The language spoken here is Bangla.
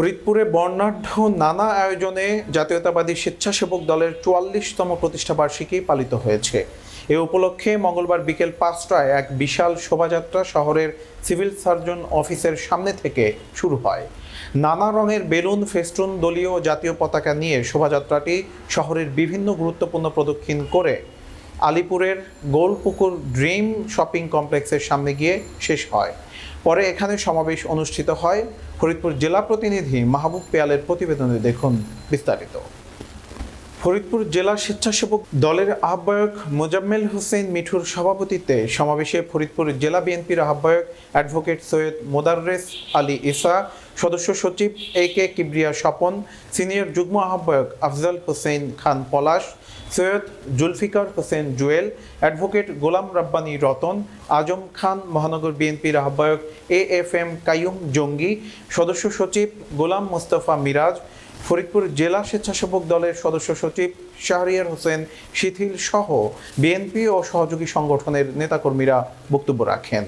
ফরিদপুরে বর্ণাঢ্য নানা আয়োজনে জাতীয়তাবাদী স্বেচ্ছাসেবক দলের চুয়াল্লিশতম প্রতিষ্ঠাবার্ষিকী পালিত হয়েছে। এ উপলক্ষে মঙ্গলবার বিকেল পাঁচটায় এক বিশাল শোভাযাত্রা শহরের সিভিল সার্জন অফিসের সামনে থেকে শুরু হয়। নানা রঙের বেলুন, ফেস্টুন, দলীয় জাতীয় পতাকা নিয়ে শোভাযাত্রাটি শহরের বিভিন্ন গুরুত্বপূর্ণ প্রদক্ষিণ করে। আলিপুরের গোলপুকুর ড্রিম শপিং কমপ্লেক্সের সামনে গিয়ে শেষ হয়। পরে এখানে সমাবেশ অনুষ্ঠিত হয়। ফরিদপুর জেলা প্রতিনিধি মাহবুব পেয়ালের প্রতিবেদনে দেখুন বিস্তারিত। ফরিদপুর জেলা স্বেচ্ছাসেবক দলের আহ্বায়ক মোজাম্মেল হোসেন মিঠুর সভাপতিত্বে সমাবেশে ফরিদপুর জেলা বিএনপির আহ্বায়ক অ্যাডভোকেট সৈয়দ মোদাররেস আলী ইসা, সদস্য সচিব A K Kibria Swapan, senior যুগ্ম আহ্বায়ক আফজাল হোসেন খান পলাশ, সৈয়দ জুলফিকার হোসেন জুয়েল, অ্যাডভোকেট গোলাম রাব্বানী রতন, আজম খান মহানগর বিএনপির আহ্বায়ক এ এফ এম কাইয়ুম জঙ্গি, সদস্য সচিব গোলাম মোস্তফা মিরাজ ফরিদপুর জেলা স্বেচ্ছাসেবক দলের সদস্য সচিব শাহরিয়ার হোসেন শিথিল সহ বিএনপি ও সহযোগী সংগঠনের নেতাকর্মীরা বক্তব্য রাখেন।